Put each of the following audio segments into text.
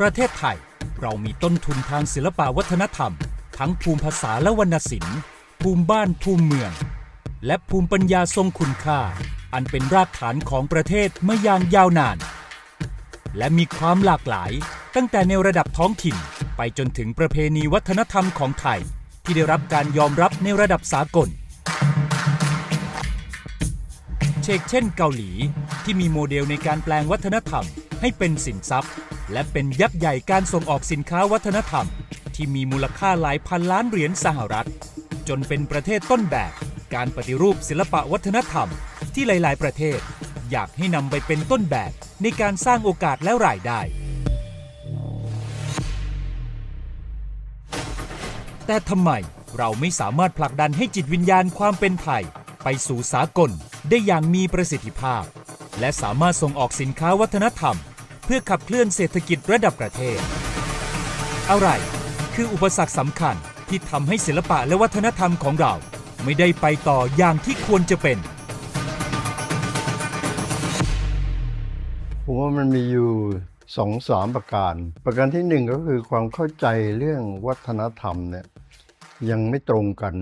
ประเทศไทยเรามีต้นทุนทางศิลปวัฒนธรรม ทั้งภูมิภาษาและวรรณศิลป์ ภูมิบ้านภูมิเมือง และภูมิปัญญาทรงคุณค่า อันเป็นรากฐานของประเทศมาอย่างยาวนาน และมีความหลากหลายตั้งแต่ในระดับท้องถิ่น ไปจนถึงประเพณีวัฒนธรรมของไทย ที่ได้รับการยอมรับในระดับสากล เชกเช่นเกาหลีที่มีโมเดลในการแปลงวัฒนธรรมให้เป็นสินทรัพย์ และเป็นยักษ์ใหญ่การส่งออกสินค้าวัฒนธรรม ที่มีมูลค่าหลายพันล้านเหรียญสหรัฐ จนเป็นประเทศต้นแบบ การปฏิรูปศิลปะวัฒนธรรม ที่หลาย ๆ ประเทศ อยากให้นำไปเป็นต้นแบบในการสร้างโอกาสและรายได้ แต่ทำไมเราไม่สามารถผลักดันให้จิตวิญญาณความเป็นไทย ไปสู่สากลได้อย่างมีประสิทธิภาพ และสามารถส่งออกสินค้าวัฒนธรรม เพื่อขับเคลื่อนเศรษฐกิจระดับประเทศ อะไรคืออุปสรรคสำคัญที่ทำให้ศิลปะและวัฒนธรรมของเรา ไม่ได้ไปต่ออย่างที่ควรจะเป็น ผมว่ามันมีอยู่สองสามประการ ประการที่หนึ่งก็คือความเข้าใจเรื่องวัฒนธรรมเนี่ยยังไม่ตรงกัน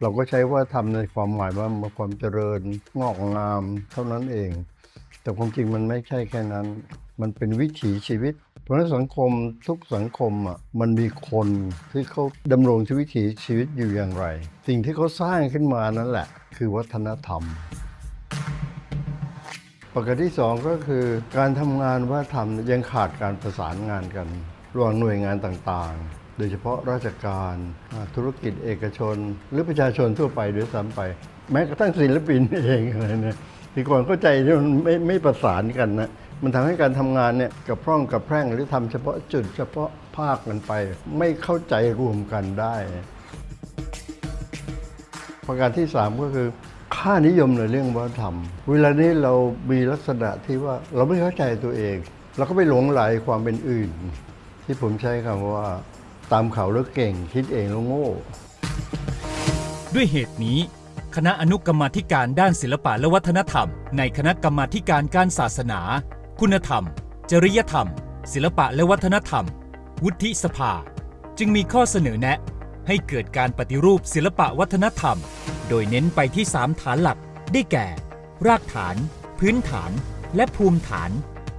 เราก็ใช้ว่าทำในความหมายว่ามีความเจริญงอกงามเท่านั้นเอง แต่ความจริงมันไม่ใช่แค่นั้น มันเป็นวิถีชีวิต เพราะฉะนั้นสังคมทุกสังคมอะมันมีคนที่เขาดำรงชีวิตชีวิตอยู่อย่างไร สิ่งที่เขาสร้างขึ้นมานั่นแหละ คือวัฒนธรรม ประการที่สองก็คือการทำงานว่าทำยังขาดการประสานงานกันระหว่างหน่วยงานต่างๆ โดยเฉพาะราชการ ธุรกิจเอกชน หรือประชาชนทั่วไปด้วยซ้ำไป แม้กระทั่งศิลปินเองอะไรเนี่ยที่ก่อนเข้าใจที่มันไม่ไม่ประสานกันนะ มันทำให้การทำงานเนี่ยกับพร่องกับแพร่งหรือทำเฉพาะจุดเฉพาะภาคกันไป ไม่เข้าใจรวมกันได้ ประการที่ 3 ก็คือค่านิยมในเรื่องวัฒนธรรม เวลานี้เรามีลักษณะที่ว่าเราไม่เข้าใจตัวเองเราก็ไปหลงไหลความเป็นอื่น ที่ผมใช้คำว่า ตามเขาแล้วเก่งคิดเองแล้วโง่ ด้วยเหตุนี้คณะอนุกรรมาธิการด้านศิลปะและวัฒนธรรม ในคณะกรรมาธิการการศาสนา คุณธรรม จริยธรรม ศิลปะและวัฒนธรรม วุฒิสภา จึงมีข้อเสนอแนะ ให้เกิดการปฏิรูปศิลปะวัฒนธรรม โดยเน้นไปที่ 3 ฐานหลักได้แก่ รากฐาน พื้นฐาน และภูมิฐาน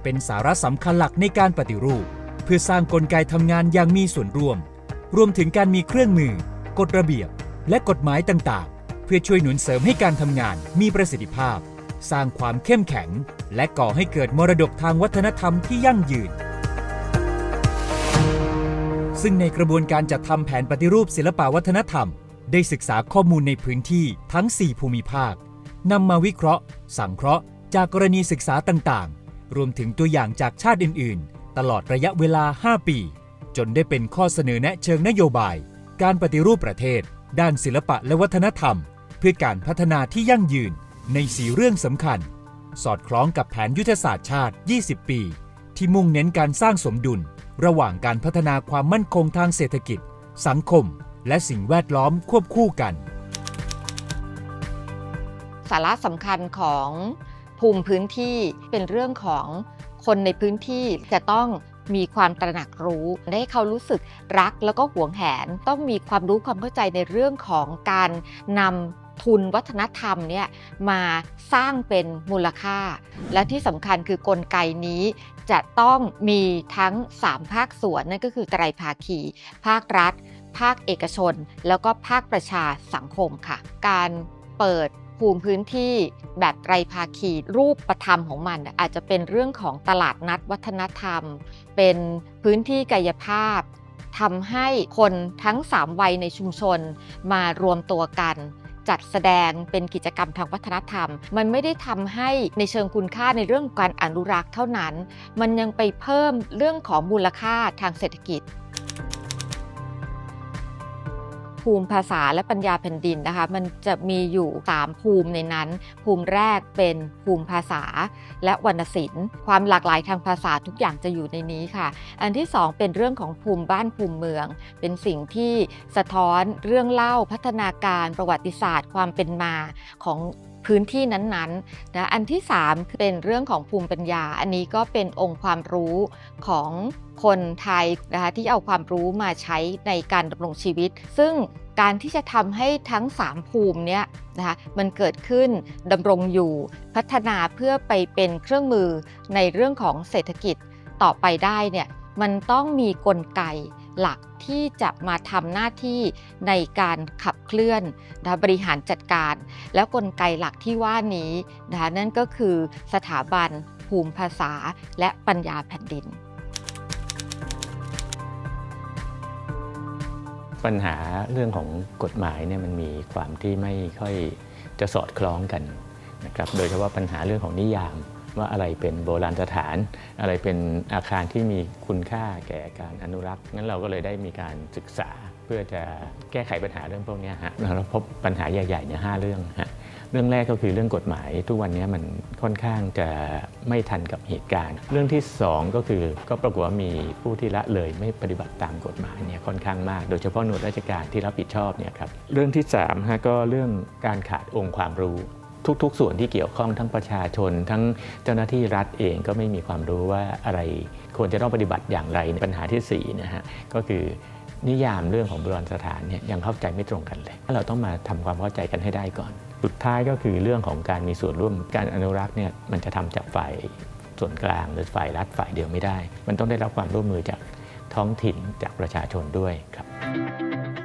เป็นสาระสำคัญหลักในการปฏิรูป เพื่อสร้างกลไกทำงานอย่างมีส่วนร่วม รวมถึงการมีเครื่องมือ กฎระเบียบ และกฎหมายต่างๆ เพื่อช่วยหนุนเสริมให้การทำงานมีประสิทธิภาพ สร้างความเข้มแข็ง และก่อให้เกิดมรดกทางวัฒนธรรมที่ยั่งยืน ซึ่งในกระบวนการจัดทำแผนปฏิรูปศิลปวัฒนธรรม ได้ศึกษาข้อมูลในพื้นที่ทั้ง 4 ภูมิภาคนำมาวิเคราะห์ สังเคราะห์ จากกรณีศึกษาต่างๆ รวมถึงตัวอย่างจากชาติอื่น ๆ ตลอดระยะเวลา 5 ปี จนได้เป็นข้อเสนอแนะเชิงนโยบาย การปฏิรูปประเทศ ด้านศิลปะและวัฒนธรรม เพื่อการพัฒนาที่ยั่งยืน ในสีเรื่องสำคัญ สอดคล้องกับแผนยุทธศาสตร์ชาติ 20 ปี ที่มุ่งเน้นการสร้างสมดุล ระหว่างการพัฒนาความมั่นคงทางเศรษฐกิจ สังคม และสิ่งแวดล้อมควบคู่กัน สาระสำคัญของภูมิพื้นที่เป็นเรื่องของคนในพื้นที่จะต้องมีความตระหนักรู้ให้เขารู้สึกรักแล้วก็หวงแหน ต้องมีความรู้ความเข้าใจในเรื่องของการนำ ทุนวัฒนธรรมเนี่ยมาสร้างเป็นมูลค่า และที่สำคัญคือกลไกนี้จะต้องมีทั้ง 3 ภาคส่วนนั่นก็คือไตรภาคี ภาครัฐ ภาคเอกชน แล้วก็ภาคประชาสังคมค่ะ การเปิดภูมิพื้นที่แบบไตรภาคีรูปประธรรมของมัน อาจจะเป็นเรื่องของตลาดนัดวัฒนธรรม เป็นพื้นที่กายภาพทำให้คนทั้ง 3 วัยในชุมชนมารวมตัวกัน จัดแสดงเป็นกิจกรรมทางวัฒนธรรม มันไม่ได้ทำให้ในเชิงคุณค่าในเรื่องการอนุรักษ์เท่านั้น มันยังไปเพิ่มเรื่องของมูลค่าทางเศรษฐกิจ ภูมิภาษาและปัญญาแผ่นดินนะคะ มันจะมีอยู่ 3 ภูมิในนั้น ภูมิแรกเป็นภูมิภาษา และวรรณศิลป์ ความหลากหลายทางภาษาทุกอย่างจะอยู่ในนี้ค่ะ อันที่ 2 เป็นเรื่องของภูมิบ้านภูมิเมือง เป็นสิ่งที่สะท้อนเรื่องเล่าพัฒนาการประวัติศาสตร์ ความเป็นมาของพื้นที่นั้นๆนะอันที่3คือเป็นเรื่องของภูมิปัญญา อันนี้ก็เป็นองค์ความรู้ของคนไทยนะคะที่เอาความรู้มาใช้ในการดำรงชีวิต ซึ่งการที่จะทำให้ทั้ง 3 ภูมิเนี้ยนะคะมันเกิดขึ้นดำรงอยู่พัฒนาเพื่อไปเป็นเครื่องมือในเรื่องของเศรษฐกิจต่อไปได้เนี่ยมันต้องมีกลไก หลักที่จะมาทำหน้าที่ในการขับเคลื่อนนะบริหารจัดการ แล้วกลไกหลักที่ว่านี้นะนั่นก็คือสถาบัน ภูมิภาษา และปัญญาแผ่นดิน ปัญหาเรื่องของกฎหมายเนี่ยมันมีความที่ไม่ค่อยจะสอดคล้องกันนะครับโดยเฉพาะปัญหาเรื่องของนิยาม ว่าอะไรเป็นโบราณสถาน อะไรเป็นอาคารที่มีคุณค่าแก่การอนุรักษ์งั้นเราก็เลยได้มีการศึกษาเพื่อจะแก้ไขปัญหาเรื่องพวกนี้ฮะเราพบปัญหาใหญ่ๆเนี่ยห้าเรื่องฮะเรื่องแรกก็คือเรื่องกฎหมาย ทุกวันนี้มันค่อนข้างจะไม่ทันกับเหตุการณ์ เรื่องที่ 2 ก็คือก็ปรากฏว่ามีผู้ที่ละเลยไม่ปฏิบัติตามกฎหมายเนี่ยค่อนข้างมาก โดยเฉพาะหน่วยราชการที่รับผิดชอบเนี่ยครับเรื่องที่3ฮะก็เรื่องการขาดองค์ความรู้ ทุกๆ ส่วนที่เกี่ยวข้องทั้งประชาชน ทั้งเจ้าหน้าที่รัฐเองก็ไม่มีความรู้ว่าอะไรควรจะต้องปฏิบัติอย่างไรปัญหาที่สี่นะฮะก็คือนิยามเรื่องของโบราณสถานเนี่ยยังเข้าใจไม่ตรงกันเลยเราต้องมาทำความเข้าใจกันให้ได้ก่อน สุดท้ายก็คือเรื่องของการมีส่วนร่วมการอนุรักษ์เนี่ยมันจะทำจากฝ่ายส่วนกลางหรือฝ่ายรัฐฝ่ายเดียวไม่ได้ มันต้องได้รับความร่วมมือจากท้องถิ่นจากประชาชนด้วยครับ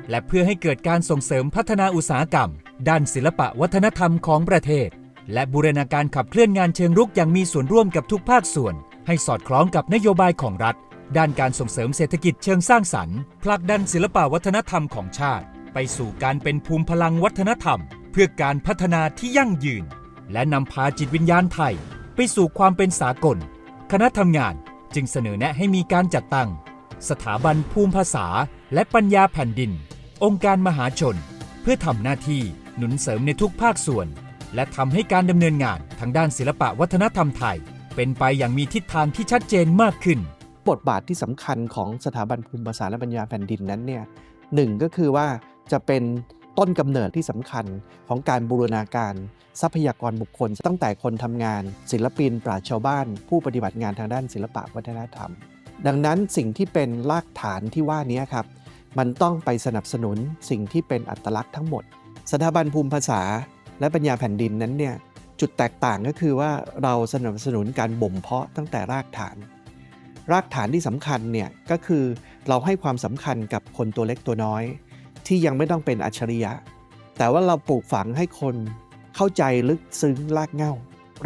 และเพื่อให้เกิดการส่งเสริมพัฒนาอุตสาหกรรม ด้านศิลปะวัฒนธรรมของประเทศ และบูรณาการขับเคลื่อนงานเชิงรุกอย่างมีส่วนร่วมกับทุกภาคส่วน ให้สอดคล้องกับนโยบายของรัฐ ด้านการส่งเสริมเศรษฐกิจเชิงสร้างสรรค์ผลักดันศิลปะวัฒนธรรมของชาติ ไปสู่การเป็นภูมิพลังวัฒนธรรม เพื่อการพัฒนาที่ยั่งยืน และนำพาจิตวิญญาณไทย ไปสู่ความเป็นสากล คณะทำงานจึงเสนอแนะให้มีการจัดตั้ง สถาบันภูมิภาษาและปัญญาแผ่นดิน องค์การมหาชน เพื่อทำหน้าที่ หนุนเสริมในทุกภาคส่วน และทำให้การดำเนินงานทางด้านศิลปะวัฒนธรรมไทย เป็นไปอย่างมีทิศทางที่ชัดเจนมากขึ้น บทบาทที่สำคัญของสถาบันภูมิภาษาและปัญญาแผ่นดินนั้นเนี่ยหนึ่งก็คือว่าจะเป็นต้นกำเนิดที่สำคัญของการบูรณาการ ทรัพยากรบุคคล ตั้งแต่คนทำงาน ศิลปิน ปราชชาวบ้าน ผู้ปฏิบัติงานทางด้านศิลปะวัฒนธรรม ดังนั้นสิ่งที่เป็นรากฐานที่ว่านี้ครับ มันต้องไปสนับสนุนสิ่งที่เป็นอัตลักษณ์ทั้งหมด สถาบันภูมิภาษา และปัญญาแผ่นดินนั้นเนี่ยจุดแตกต่างก็คือว่าเราสนับสนุนการบ่มเพาะตั้งแต่รากฐาน รากฐานที่สำคัญเนี่ยก็คือเราให้ความสำคัญกับคนตัวเล็กตัวน้อย ที่ยังไม่ต้องเป็นอัจฉริยะ แต่ว่าเราปลูกฝังให้คนเข้าใจลึกซึ้งรากเหง้า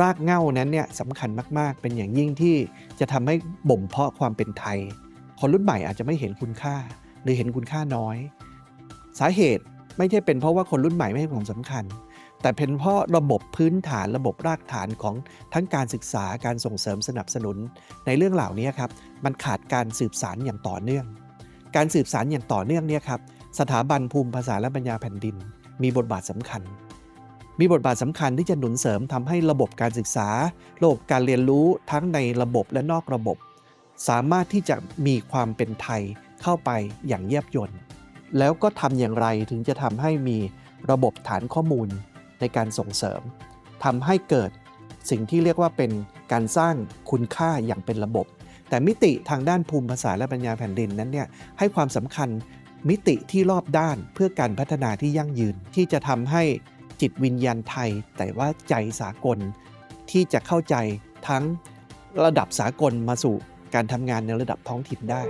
รากเหง้านั้นเนี่ยสำคัญมาก ๆ เป็นอย่างยิ่งที่จะทำให้บ่มเพาะความเป็นไทย คนรุ่นใหม่อาจจะไม่เห็นคุณค่า หรือเห็นคุณค่าน้อย สาเหตุ ไม่ใช่เป็นเพราะว่าคนรุ่นใหม่ไม่ให้ความสำคัญ แต่เป็นเพราะระบบพื้นฐานระบบรากฐานของทั้งการศึกษาการส่งเสริมสนับสนุน ในเรื่องเหล่านี้ครับมันขาดการสืบสารอย่างต่อเนื่อง การสืบสารอย่างต่อเนื่องเนี่ยครับสถาบันภูมิภาษาและปัญญาแผ่นดิน มีบทบาทสำคัญ มีบทบาทสำคัญที่จะหนุนเสริมทำให้ระบบการศึกษา ระบบการเรียนรู้ทั้งในระบบและนอกระบบ สามารถที่จะมีความเป็นไทยเข้าไปอย่างแยบยล แล้วก็ทำอย่างไรถึงจะทำให้มีระบบฐานข้อมูลในการส่งเสริมทำให้เกิดสิ่งที่เรียกว่าเป็นการสร้างคุณค่าอย่างเป็นระบบ แต่มิติทางด้านภูมิภาษาและปัญญาแผ่นดินนั้นเนี่ยให้ความสำคัญมิติที่รอบด้านเพื่อการพัฒนาที่ยั่งยืนที่จะทำให้จิตวิญญาณไทย แต่ว่าใจสากลที่จะเข้าใจทั้งระดับสากลมาสู่การทำงานในระดับท้องถิ่นได้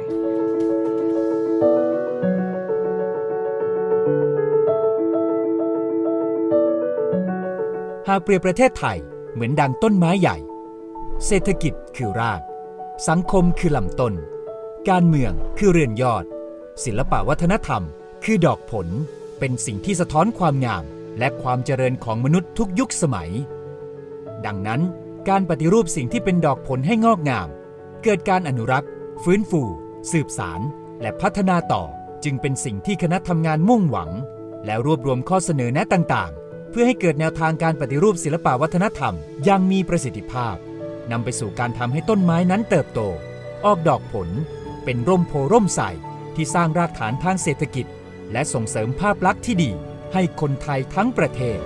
หากเปรียบประเทศไทยเหมือนดังต้นไม้ใหญ่ เศรษฐกิจคือราก สังคมคือลำต้น การเมืองคือเรือนยอด ศิลปะวัฒนธรรม คือดอกผล เป็นสิ่งที่สะท้อนความงาม และความเจริญของมนุษย์ทุกยุคสมัย ดังนั้นการปฏิรูปสิ่งที่เป็นดอกผลให้งอกงาม เกิดการอนุรักษ์ ฟื้นฟู สืบสาร และพัฒนาต่อ จึงเป็นสิ่งที่คณะทำงานมุ่งหวัง และรวบรวมข้อเสนอแนะต่างๆ เพื่อให้เกิดแนวทางการปฏิรูปศิลปวัฒนธรรมอย่างมีประสิทธิภาพนำไปสู่การทำให้ต้นไม้นั้นเติบโต ออกดอกผล เป็นร่มโพร่มใสที่สร้างรากฐานทางเศรษฐกิจ และส่งเสริมภาพลักษณ์ที่ดีให้คนไทยทั้งประเทศ